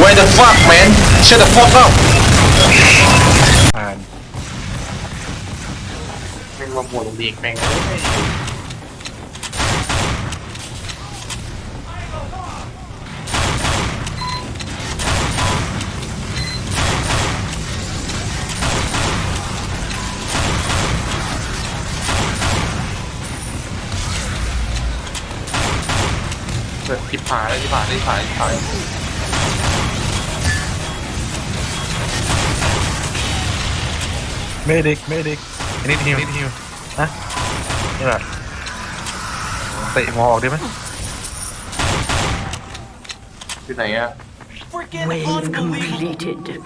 Where the fuck man Shut the fuck up ผ่านแม่งมาหมดตรงนี้แม่ง ทิพายเลยทิพายทิพายทิพายเมดิกเมดิกอันนี้ฮิวนี่ฮิวฮะนี่แหละเตะหัวออกได้ไหมอยู่ไหนอะ Wave completed.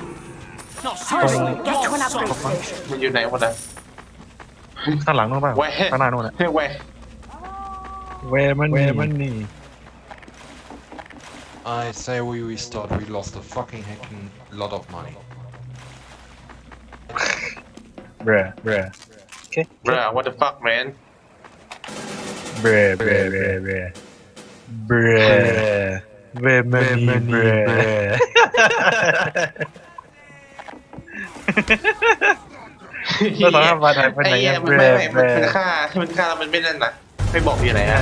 No, Hurry, seriously. get to an no, upgrade sorry. station. มันอยู่ไหนหมดอะข้างหลังนู้นเปล่าแหวข้างหน้านู้นอะแหวเวมันเวมันนี่ I say we restart, we lost a fucking heckin' lot of money. เบรเบรโอเคบรา what the fuck man เบรเบรเบรเบรเบรเวมันนี่เบรแล้วตอนนั้นวันไหนวันไหนไอ้เหี้ยยังมัเบนรไม่ไม่เบรมันฆ่ามันฆ่าแล้วมันไม่นั่นน่ะไม่บอกอยู่ไหนอะ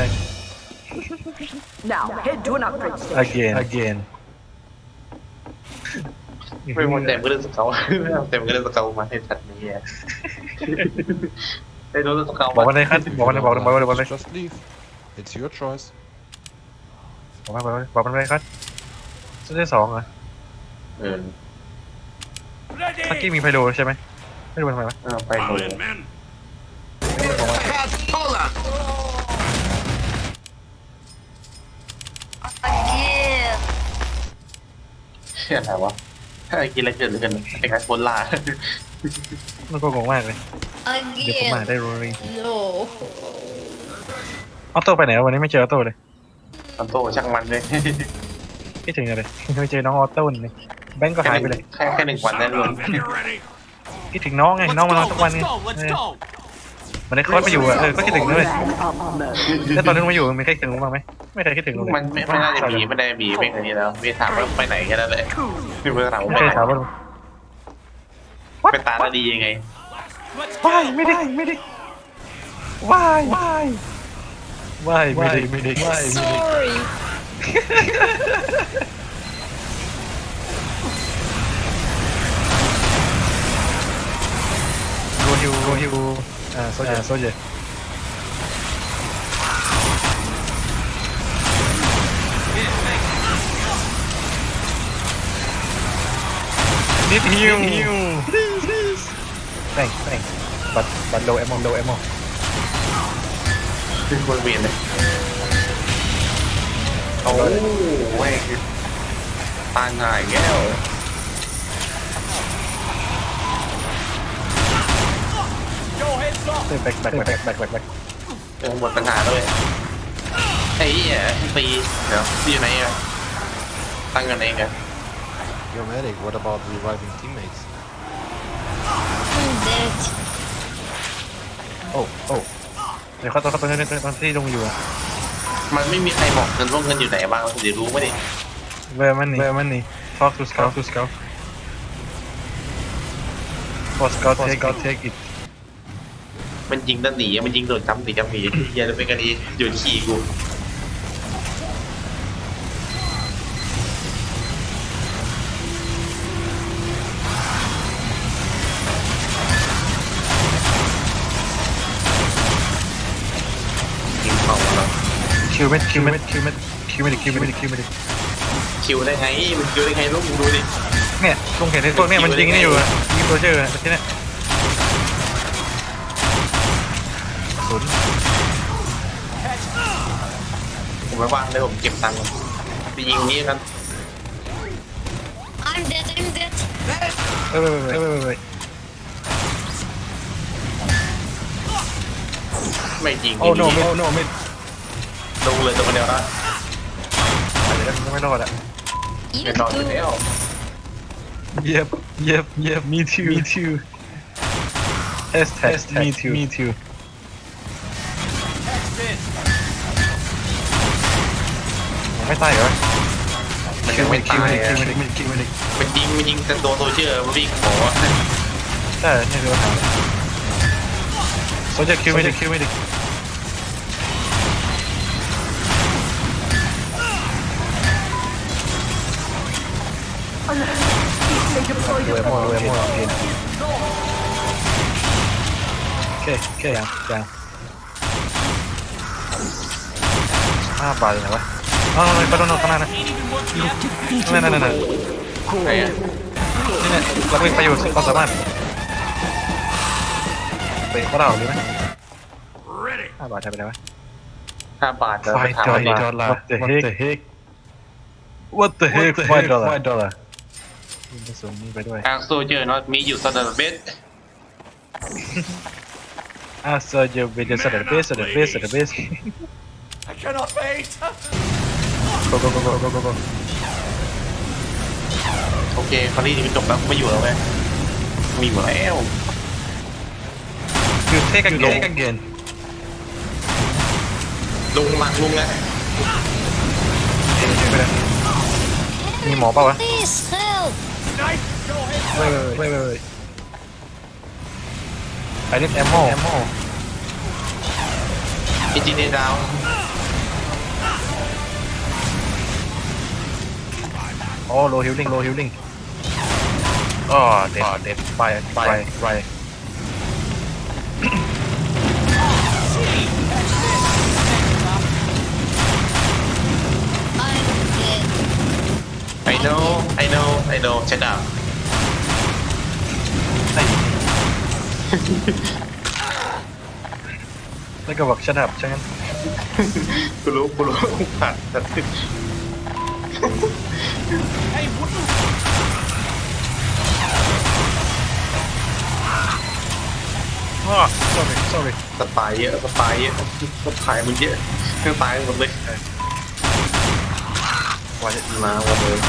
Now, head to an upgrade station. again again ไม่หมดเต็มก็เรื่องสเกลไม่เอาเต็มก็เรื่องสเกลมาให้ทัดนี้อะไอ้โดนสเกลบอกมาวันไหนครับบอกวันไหนบอกวันไหนบอกวันไหน Just leave. It's your choice. บอกวันไหนบอกวันไหนครับชุดที่สองเหรอเออเมื่อกี้มีไพโดใช่ไหมไม่รู้ทำไมวะเออไปโดนเชี่ยอะไรวะถ้าไอ้กินอะไรเกิดขึ้นไอ้การโคล่ามันก็งงมากเลย เดี๋ยวผมมา Again. ได้รู้เลย No. ออโต้ไปไหนวะวันนี้ไม่เจอออโต้เลยตันโตช่างมันเลยคิดถึงอะไรไม่เจอน้องออโต้เลยแบงก์ก็หายไปเลยแค่แค่หนึ่งวันนั่นรวมคิดถึงน้องไงน้องมา Let's ทุ go, กวัน let's ไง go, let's go. มันได้คอยมาอยู่อะเออก็คิดถึงเลย Ran up mode. แล้วตอนนึงมาอยู่มีใครคิดถึงบ้างไหมไม่เคยคิดถึงเลยมันไม่ไม่น่าจะมีไม่ได้มีไม่เคยนี้แล้วมีถามว่าไปไหนแค่นั้นแหละมีเพื่อนถามว่าไม่ไปเคยไหนถามว่าไปตาละดียังไง Let's ว้าย go. ไม่ได้ไม่ได้ว้ายว้ายว้ายไม่ได้ไม่ได้ว้ายไม่ได้ Sorry. โกฮิวโกฮิว อ่าโซเจโซเจนิดฮิวฮิว thanks thanks but but low ammo low ammo คือคนเวียนเลยโอ้แม่งตา หงายแก้ว Yo, heads up. back back back back back back back เออหมดปัญหาเลยไอ้เหี้ยตีเดี๋ยวที่อยู่ไหนอะตั้งกันเองอะ Yo, medic, what about reviving teammates? I'm dead. โอ้โอ้เดี๋ยวเขาตอนเขาตอนนี้ตอนที่ลงอยู่อะมันไม่มีใครบอกเงินว่าเงินอยู่ไหนบ้างเดี๋ยวรู้ไหมดิ Where money? Where money? Talk to scout. to scout. For scout, take, scout take it. มันยิงด้านหนีมันยิงโดนจำหนีจำหนีเหี้ยแล้วเป็นกันดีอยู่ที่ขี่กูยิงเขาแล้ว Kill me, kill me, kill me, kill me, kill me, kill me. คิวได้ไงมันคิวได้ไงลูกมึงดูดิเนี่ยลุงเห็นไอ้พวกเนี่ยมันยิงนี่อยู่อะยิงตัวเจอร์อะที่เนี่ย ไม่ว่างเลยผมเก็บตังค์ก่อนไปยิงนี้กัน I'm dead. I'm dead. เออเออเออเออเออไม่ยิงโอ้ no mid no mid ดูเลยตัวเดียวนะเดี๋ยวไม่รอดอะ You ไม่นอนอยู่ too. แล้ว Yep, yep, yep, me too, me too. Hashtag, me too, me too. That's it. ไม่ตายเหรอมันยังไม่ตายอะคิวไม่ได้คิวไม่ได้มันยิงมันยิงแต่โดนโซเชียร์มันวิ่งโหใช่นี่คือปัญหาโซเจอร์คิวไม่ได้คิวไม่ได้ They deployed รวย a มั่วรวยมั่วเกมโอเคโอเคยังยังห้าบาทเลยนะวะ อ๋อไปโดนข้างหน้านะ Ain't even worth the effort. นั่นนั่นนั่นไอ้อะนี่เนี่ยเราเป็นประโยชน์ความสามารถไปก็เราหรือไหมห้าบาทใช่ไปไหนวะห้าบาทเดี๋ยวไฟไปถามดอลมันดิลาร์ What the heck What the heck Five dollar Five dollar ยิงกระสุนนี่ไปด้วยอาโซเจอร์น็อตมีอยู่ตอนเบสอะ so you will just at the base at the base at the base I cannot wait. Go go go go go go go โอเคคราวนี้มันจบแล้วไม่อยู่แล้วไหมมีอยู่แล้ว you take again take again ลุงหลังลุงนะไปเลยมีหมอเปล่าวะ Please help. Knife, go ahead. เว้ยเว้ยเว้ยเว้ย I need ammo ammo อินจิเนียร์ดาว อ๋อ low healing low healing อ๋อเด็ดเด็ดไปไปไป I'm dead. ไอโน่ไอโน่ไอโน่เช็ดดาวแล้วก็บอก shut up ใช่ไหมกูรู้กูรู้ผ่าน แต่ Hey, what? อ๋อ sorry sorry สปายเยอะสปายเยอะสปายมันเยอะเครื่องตายหมดเลยว่าจะมาหมดเลย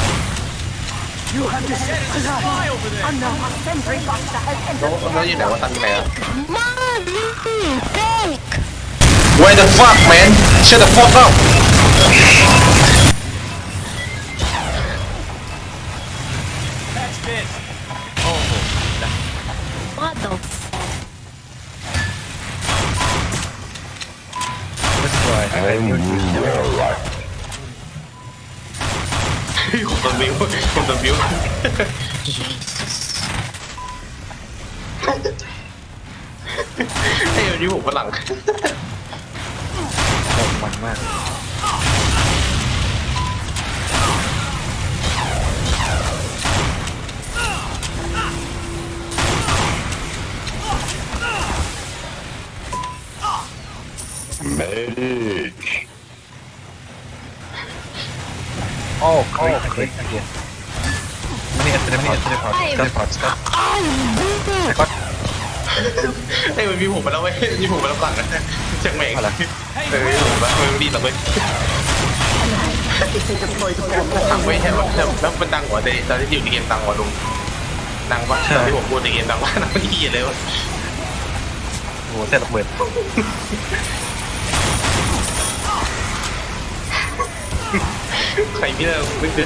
You have to set Spy over there. Unknown sentry buster has แล้ว entered แล้วอยู่ไหนว่าตันไหนอะ Mom, fake. Where the fuck man Shut the fuck up คนตัวบิวคนตัวบิวไอ้ยยูผมฝรั่งมันมากโอ้คลิกคลิก again มัน นี่อัตโนมัติอัตโนมัติกันพอดสกัด I'm dead. ก็ไอ้ยมันมีผมมาแล้วเว้ยมีผมมาแล้วฝรั่งนะเชียงใหม่อะไรเออมีผมมามันดีหรอเว้ย if they deploy the bomb. ทำไว้ใช่ไหมแล้วมันดังกว่าในตอนที่อยู่ในเกมดังกว่าลุงดังปะตอนที่ผมพูดในเกมดังว่าดังที่เลยวะโอ้โหเส้นระเบิด ใครพี่เลยไม่เ